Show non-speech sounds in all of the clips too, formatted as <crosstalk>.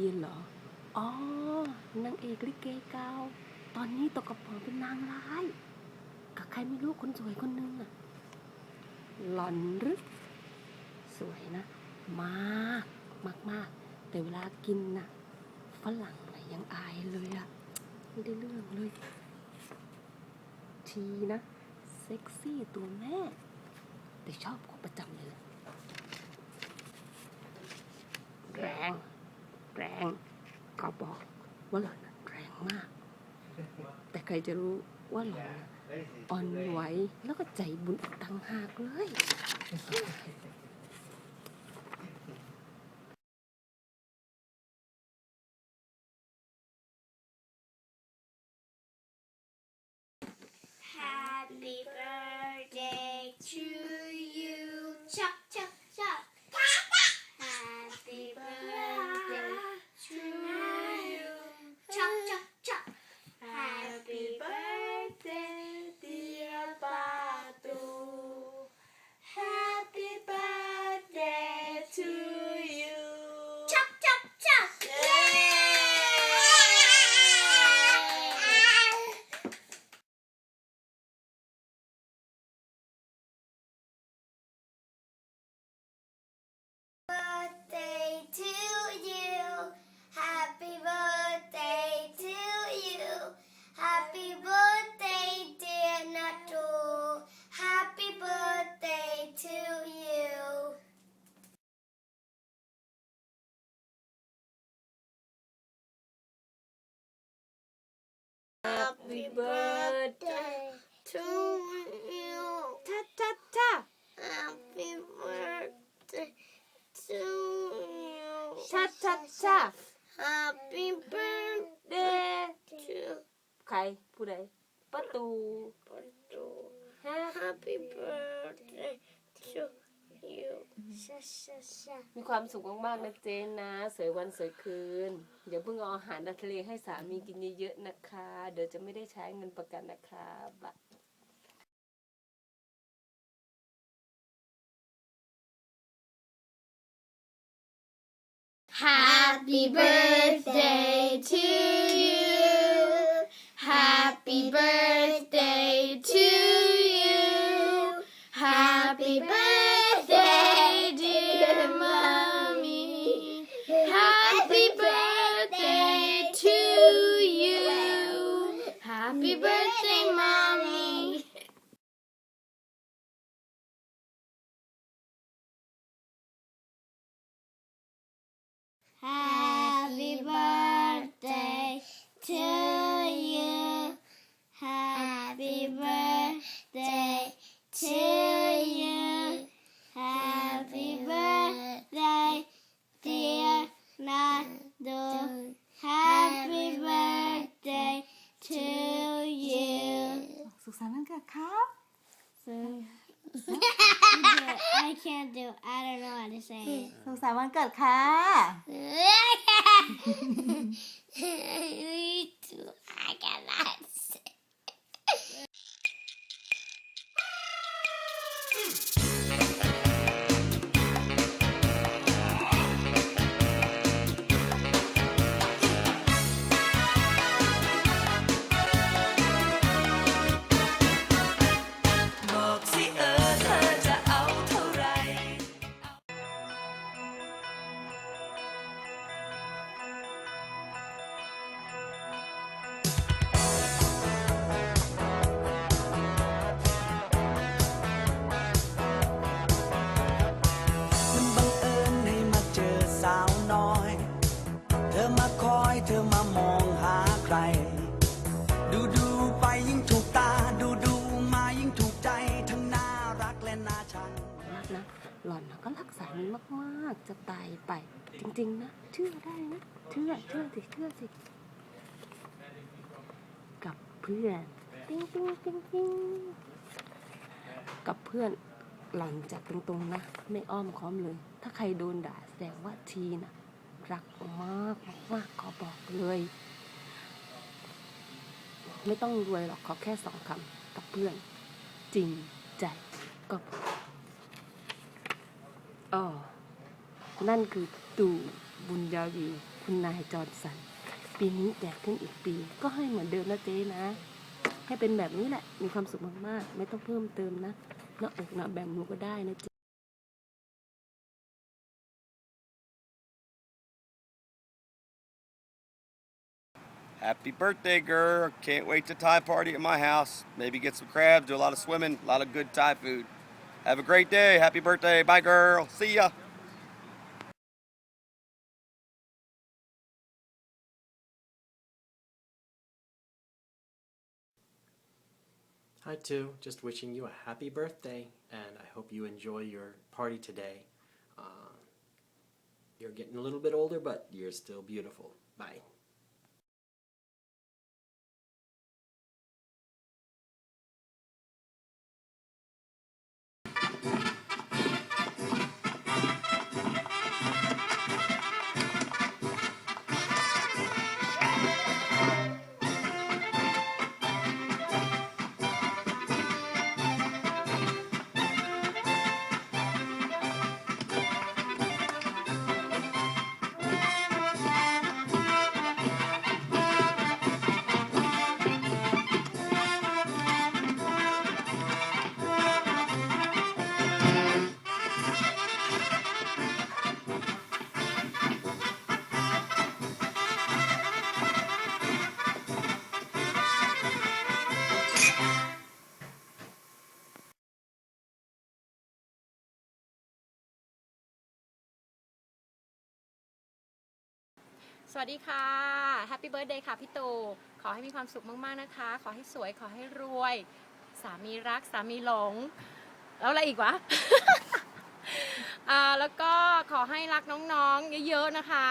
ีนเหรอ อ๋อนางเอกลิเกเกาตอนนี้ตกกระป๋องเป็นนางร้าย กับใครไม่รู้คนสวยคนนึงอะหล่อนหรือสวยนะ มากมากมากแต่เวลากินน่ะฝรั่งน่ะยังอายเลยอะไม่ได้เรื่องเลยทีนะ เซ็กซี่ตัวแม่ แต่ชอบกูประจำเลยแรง แรงเขาบอกว่าหล่อนแรงมาก แต่ใครจะรู้ว่าหล่อนอ่อนไหวแล้วก็ใจบุญต่างหากเลย Happy birthday to you. Chuck, chuck, chuck. Happy birthday to you. Chuck, chuck, chuck. Happy birthday, dear Batu. Happy birthday to you. Chuck, chuck, chuck. Yay! birthday to you. Happy birthday to you. Happy birthday, dear Natu. Happy birthday to you. Happy birthday to you. ท่าท่าท่า Happy birthday to you. ท่าท่าท่า Happy birthday เด to ใครผู้ใดประตู Batu. ฮะ Happy birthday to you. Sha sha sha. มีความสุขมากๆนะเจนนะสวยวันสวยคืน เดี๋ยวเพิ่งเอาอาหารทะเลให้สามีกินเยอะๆนะคะ เดี๋ยวจะไม่ได้ใช้เงินประกันนะคะบะ Happy birthday to you. Happy birthday to Happy birthday to you. Happy birthday, dear Nando. Happy birthday to you. สุขสันต์วันเกิดครับ I can't do. I don't know how to say it. สุขสันต์วันเกิดค่ะ <laughs> หล่อนก็รักสามีมากๆ จะตายไป จริงๆนะเชื่อได้นะเชื่อเชื่อสิเชื่อสิ กับเพื่อนติ้งติ้งติ้งติ้งกับเพื่อนหล่อนจะตรงๆนะ ไม่อ้อมค้อมเลย ถ้าใครโดนด่าแสดงว่าทีน่ะรักมากมากขอบอกเลย ไม่ต้องรวยหรอกขอแค่สองคำกับเพื่อน จริงใจก็พอ อ๋อนั่นคือตู่บุญยาวี คุณนายจอร์นสัน ปีนี้แจกขึ้นอีกปี ก็ให้เหมือนเดิมนะเจ๊นะ ให้เป็นแบบนี้แหละ มีความสุขมากๆ ไม่ต้องเพิ่มเติมนะหน้าอกหน้าแบ่งหนูก็ได้นะเจ๊ Happy birthday, girl. Can't wait to Thai party at my house. Maybe get some crabs, do a lot of swimming, a lot of good Thai food. Have a great day. Happy birthday. Bye, girl. See ya. Hi, too. Just wishing you a happy birthday, and I hope you enjoy your party today. Uh, you're getting a little bit older, but you're still beautiful. Bye. สวัสดีค่ะแฮปปี้เบิร์ดเดย์ค่ะพี่ตู่ขอให้มีความสุขมากๆนะคะ ขอให้สวยขอให้รวย สามีรักสามีหลง แล้วอะไรอีกวะ อ่าแล้วก็ขอให้รักน้องๆเยอะๆนะคะ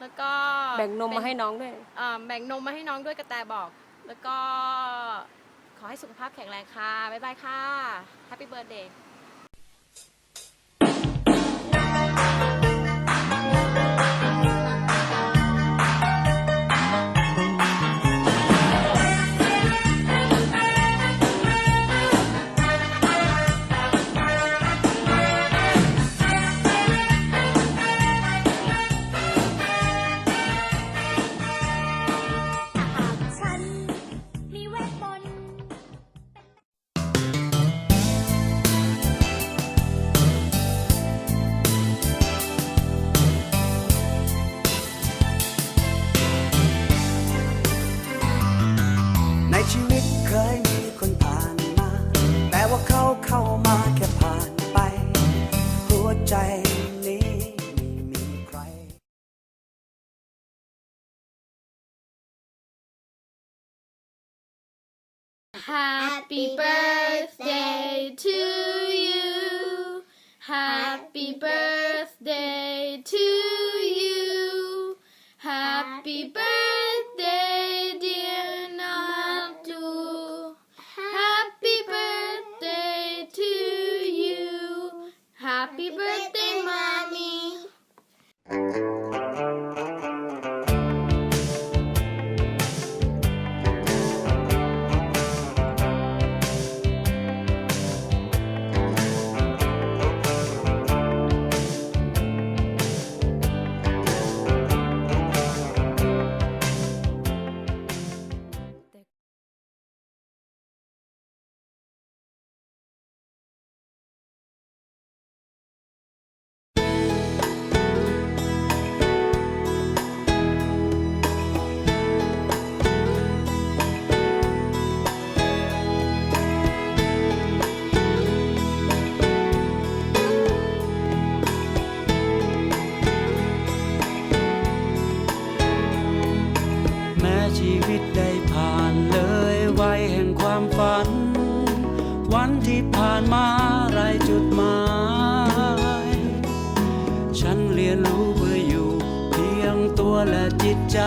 แล้วก็แบ่งนมมาให้น้องด้วย อ่าแบ่งนมมาให้น้องด้วยกระแตบอก แล้วก็ขอให้สุขภาพแข็งแรงค่ะ บ๊ายบายค่ะแฮปปี้เบิร์ดเดย์ ชีวิตเคยมีคนผ่านมา แต่ว่าเขาเข้ามาแค่ผ่านไป หัวใจนี้ไม่มีใคร Happy birthday to you. Happy birthday to you. Happy birthday, ผ่านมาไรจุดหมาย ฉันเรียนรู้เพื่ออยู่ เพียงตัวและจิตใจ